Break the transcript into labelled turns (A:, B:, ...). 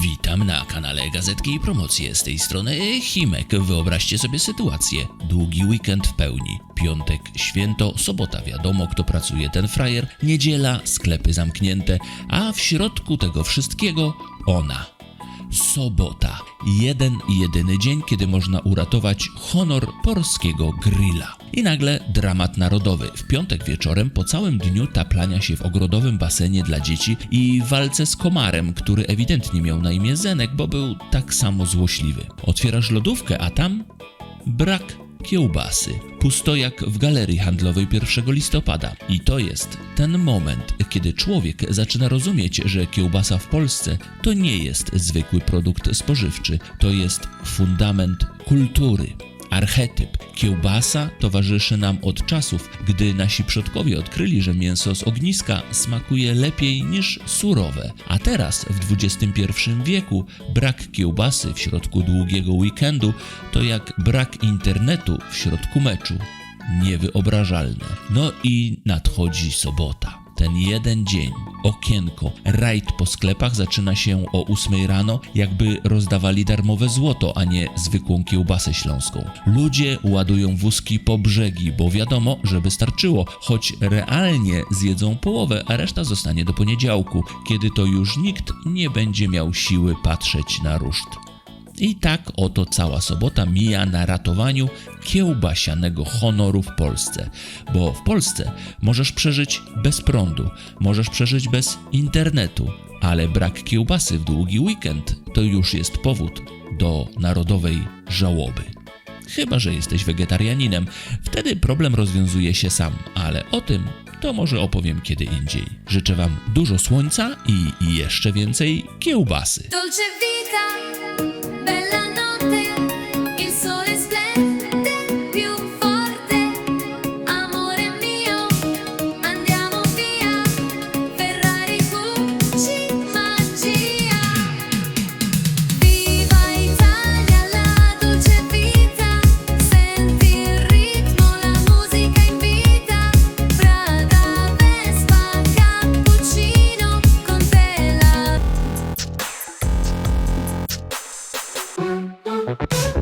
A: Witam na kanale Gazetki i Promocje. Z tej strony Chimek. Wyobraźcie sobie sytuację. Długi weekend w pełni. Piątek, święto, sobota wiadomo kto pracuje ten frajer, niedziela, sklepy zamknięte, a w środku tego wszystkiego ona. Sobota. Jeden i jedyny dzień, kiedy można uratować honor polskiego grilla. I nagle dramat narodowy. W piątek wieczorem po całym dniu taplania się w ogrodowym basenie dla dzieci i walce z komarem, który ewidentnie miał na imię Zenek, bo był tak samo złośliwy. Otwierasz lodówkę, a tam brak kiełbasy. Pusto jak w galerii handlowej 1 listopada. I to jest ten moment, kiedy człowiek zaczyna rozumieć, że kiełbasa w Polsce to nie jest zwykły produkt spożywczy, to jest fundament kultury. Archetyp. Kiełbasa towarzyszy nam od czasów, gdy nasi przodkowie odkryli, że mięso z ogniska smakuje lepiej niż surowe. A teraz, w XXI wieku, brak kiełbasy w środku długiego weekendu to jak brak internetu w środku meczu. Niewyobrażalne. No i nadchodzi sobota. Ten jeden dzień, okienko, rajd po sklepach zaczyna się o 8 rano, jakby rozdawali darmowe złoto, a nie zwykłą kiełbasę śląską. Ludzie ładują wózki po brzegi, bo wiadomo, że wystarczyło, choć realnie zjedzą połowę, a reszta zostanie do poniedziałku, kiedy to już nikt nie będzie miał siły patrzeć na ruszt. I tak oto cała sobota mija na ratowaniu kiełbasianego honoru w Polsce. Bo w Polsce możesz przeżyć bez prądu, możesz przeżyć bez internetu, ale brak kiełbasy w długi weekend to już jest powód do narodowej żałoby. Chyba, że jesteś wegetarianinem, wtedy problem rozwiązuje się sam, ale o tym to może opowiem kiedy indziej. Życzę Wam dużo słońca i jeszcze więcej kiełbasy.
B: Dolce vita, bella Thank you.